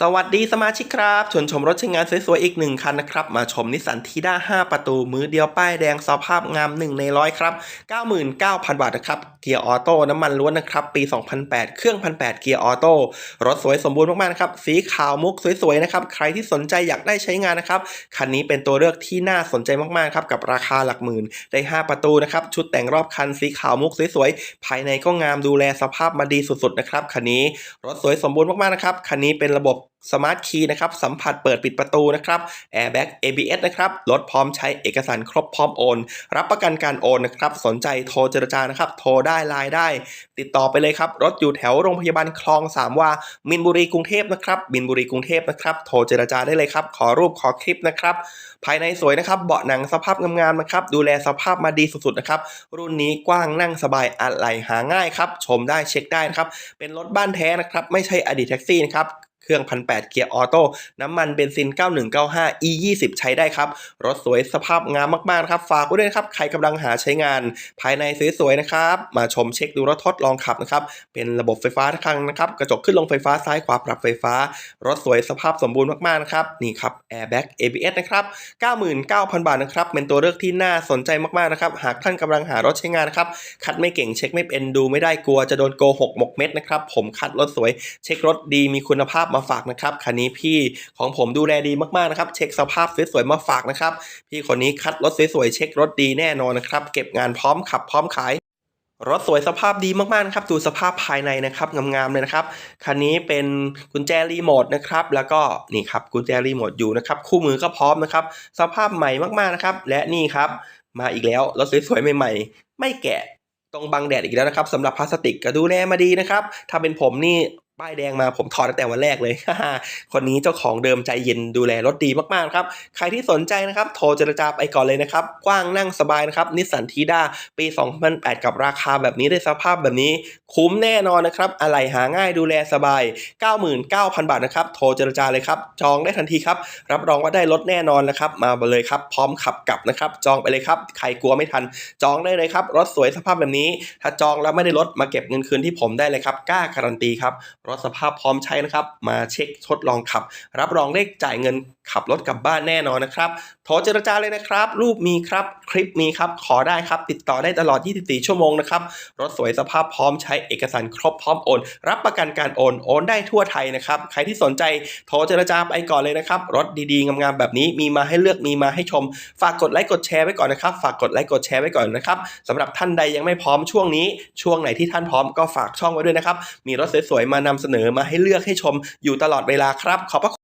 สวัสดีสมาชิกครับชวนชมรถใช้งานสวยๆอีกหนึ่งคันนะครับ มาชมนิสสันทีด้า 5 ประตูมือเดียวป้ายแดงสภาพงาม 1 ในร้อยครับ 99,000 บาทนะครับ เกียร์ออโต้น้ำมันล้วนนะครับ ปี 2008 เครื่อง 1,800 เกียร์ออโต้รถสวยสมบูรณ์มากๆนะครับ สีขาวมุกสวยๆนะครับ ใครที่สนใจอยากได้ใช้งานนะครับ คันนี้เป็นตัวเลือกที่น่าสนใจมากๆครับกับราคาหลักหมื่นได้ 5 ประตูนะครับชุดแต่งรอบคันสีขาวมุกสวยๆภายในก็งามดูแลสภาพมาดีสุดๆนะครับคันนี้รถสวยสมบูรณ์มากๆนะครับคันนี้เป็นระบบสมาร์ทคีย์นะครับสัมผัสเปิดปิดประตูนะครับแอร์แบ็ก ABS นะครับรถพร้อมใช้เอกสารครบพร้อมโอน รับประกันการโอนนะครับสนใจโทรเจรจานะครับโทรได้ไลน์ได้ ติดต่อไปเลยครับ รถอยู่แถวโรงพยาบาลคลองสามวามินบุรีกรุงเทพนะครับมินบุรีกรุงเทพนะครับโทรเจรจาได้เลยครับ ขอรูปขอคลิปนะครับภายในสวยนะครับเบาะหนังสภาพงามๆนะครับดูแลสภาพมาดีสุดๆนะครับรุ่นนี้กว้างนั่งสบายอะไหล่หาง่ายครับชมได้เช็คได้นะครับเป็นรถบ้านแท้นะครับไม่ใช่อดีตแท็กซี่นะครับ เครื่องพันแเกียร์ออโต้น้ำมันเบนซิน 9195 e 20 ใช้ได้ครับ รถสวยสภาพงามมากๆครับฝากไว้ด้วยครับ ใครกำลังหาใช้งาน ภายในสวยๆนะครับ มาชมเช็คดูรถทดลองขับนะครับ เป็นระบบไฟฟ้าทั้งคันนะครับ กระจกขึ้นลงไฟฟ้าซ้ายขวาปรับไฟฟ้า รถสวยสภาพสมบูรณ์มากๆนะครับ นี่ครับ Airbag ABS นะครับ 99,000 บาทนะครับ เป็นตัวเลือกที่น่าสนใจมากๆนะครับ หากท่านกำลังหารถใช้งานนะครับ คัดไม่เก่งเช็คไม่เป็นดูไม่ได้กลัวจะโดนโกหกหมกเม็ดนะครับ ผมคัดรถสวย เช็ครถดีมีคุณภาพมาฝากนะครับคันนี้พี่ของผมดูแลดีมากๆนะครับ เช็คสภาพสวยๆมาฝากนะครับ พี่คนนี้คัดรถสวยๆเช็ครถดีแน่นอนนะครับ เก็บงานพร้อมขับพร้อมขายรถสวยสภาพดีมากๆนะครับ ดูสภาพภายในนะครับงามๆเลยนะครับ คันนี้เป็นกุญแจรีโมทนะครับ แล้วก็นี่ครับกุญแจรีโมทอยู่นะครับ คู่มือก็พร้อมนะครับ สภาพใหม่มากๆนะครับ และนี่ครับ มาอีกแล้วรถสวยๆใหม่ๆ ไม่แกะตรงบังแดดอีกแล้วนะครับสำหรับพลาสติกก็ดูแลมาดีนะครับ ถ้าเป็นผมนี่ ป้ายแดงมาผมถอดตั้งแต่วันแรกเลย คนนี้เจ้าของเดิมใจเย็นดูแลรถดีมากๆครับ ใครที่สนใจนะครับ โทรเจรจาไปก่อนเลยนะครับ กว้างนั่งสบายนะครับ นิสสันทีด้าปี 2008 กับราคาแบบนี้ได้สภาพแบบนี้ คุ้มแน่นอนนะครับ อะไรหาง่ายดูแลสบาย 99,000 บาทนะครับ โทรเจรจาเลยครับ จองได้ทันทีครับ รับรองว่าได้รถแน่นอนนะครับ มาเลยครับ พร้อมขับกลับนะครับ จองไปเลยครับ ใครกลัวไม่ทัน จองได้เลยครับ รถสวยสภาพแบบนี้ ถ้าจองแล้วไม่ได้รถมาเก็บเงินคืนที่ผมได้เลยครับ กล้าการันตีครับรถสภาพพร้อมใช้นะครับ มาเช็คทดลองขับ รับรองเลขจ่ายเงินขับรถกลับบ้านแน่นอนนะครับโทรเจรจาเลยนะครับ รูปมีครับ คลิปมีครับ ขอได้ครับ ติดต่อได้ตลอด 24 ชั่วโมงนะครับ รถสวยสภาพพร้อมใช้เอกสารครบพร้อมโอน รับประกันการโอน โอนได้ทั่วไทยนะครับ ใครที่สนใจโทรเจรจาไปก่อนเลยนะครับ รถดีๆ งามๆ แบบนี้มีมาให้เลือกมีมาให้ชม ฝากกดไลค์กดแชร์ไว้ก่อนนะครับ ฝากกดไลค์กดแชร์ไว้ก่อนนะครับสำหรับท่านใดยังไม่พร้อมช่วงนี้ ช่วงไหนที่ท่านพร้อมก็ฝากช่องไว้ด้วยนะครับ มีรถสวยๆ มานำเสนอมาให้เลือกให้ชม อยู่ตลอดเวลาครับ ขอบพระคุณ